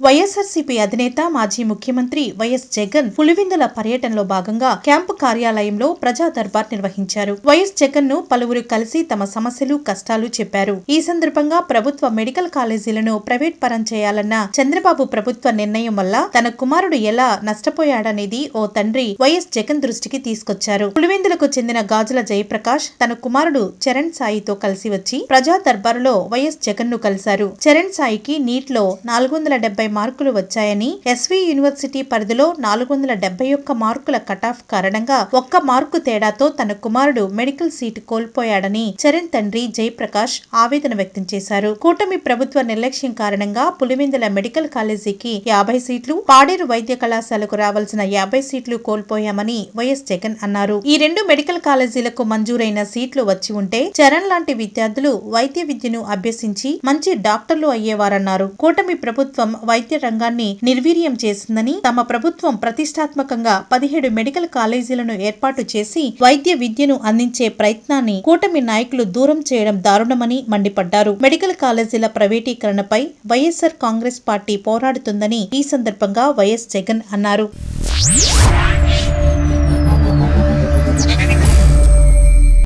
వైఎస్ఆర్సీపీ అధినేత మాజీ ముఖ్యమంత్రి వైఎస్ జగన్ పులివెందుల పర్యటనలో భాగంగా క్యాంపు కార్యాలయంలో ప్రజా దర్బార్ నిర్వహించారు. వైఎస్ జగన్ను పలువురు కలిసి తమ సమస్యలు కష్టాలు చెప్పారు. ఈ సందర్భంగా ప్రభుత్వ మెడికల్ కాలేజీలను ప్రైవేట్ పరం చేయాలన్న చంద్రబాబు ప్రభుత్వ నిర్ణయం వల్ల తన కుమారుడు ఎలా నష్టపోయాడనేది ఓ తండ్రి వైఎస్ జగన్ దృష్టికి తీసుకొచ్చారు. పులివెందులకు చెందిన గాజుల జయప్రకాష్ తన కుమారుడు చరణ్ సాయితో కలిసి వచ్చి ప్రజా దర్బారులో వైఎస్ జగన్ను కలిశారు. చరణ్ సాయికి నీట్లో నాలుగు వందల డెబ్బై మార్కులు వచ్చాయని ఎస్వి యూనివర్సిటీ పరిధిలో నాలుగు వందల డెబ్బై ఒక్క మార్కుల కటాఫ్ కారణంగా ఒక్క మార్కు తేడాతో తన కుమారుడు మెడికల్ సీటు కోల్పోయాడని చరణ్ తండ్రి జయప్రకాష్ ఆవేదన వ్యక్తం చేశారు. కూటమి ప్రభుత్వ నిర్లక్ష్యం కారణంగా పులివెందుల మెడికల్ కాలేజీకి యాభై సీట్లు పాడేరు వైద్య కళాశాలకు రావాల్సిన యాభై సీట్లు కోల్పోయామని వైఎస్ జగన్ అన్నారు. ఈ రెండు మెడికల్ కాలేజీలకు మంజూరైన సీట్లు వచ్చి ఉంటే చరణ్ లాంటి విద్యార్థులు వైద్య విద్యను అభ్యసించి మంచి డాక్టర్లు అయ్యేవారన్నారు. కూటమి ప్రభుత్వం వైద్య రంగాన్ని నిర్వీర్యం చేసిందని తమ ప్రభుత్వం ప్రతిష్టాత్మకంగా పదిహేడు మెడికల్ కాలేజీలను ఏర్పాటు చేసి వైద్య విద్యను అందించే ప్రయత్నాన్ని కూటమి నాయకులు దూరం చేయడం దారుణమని మండిపడ్డారు. మెడికల్ కాలేజీల ప్రైవేటీకరణపై వైఎస్ఆర్ కాంగ్రెస్ పార్టీ పోరాడుతుందని ఈ సందర్భంగా వైఎస్ జగన్ అన్నారు.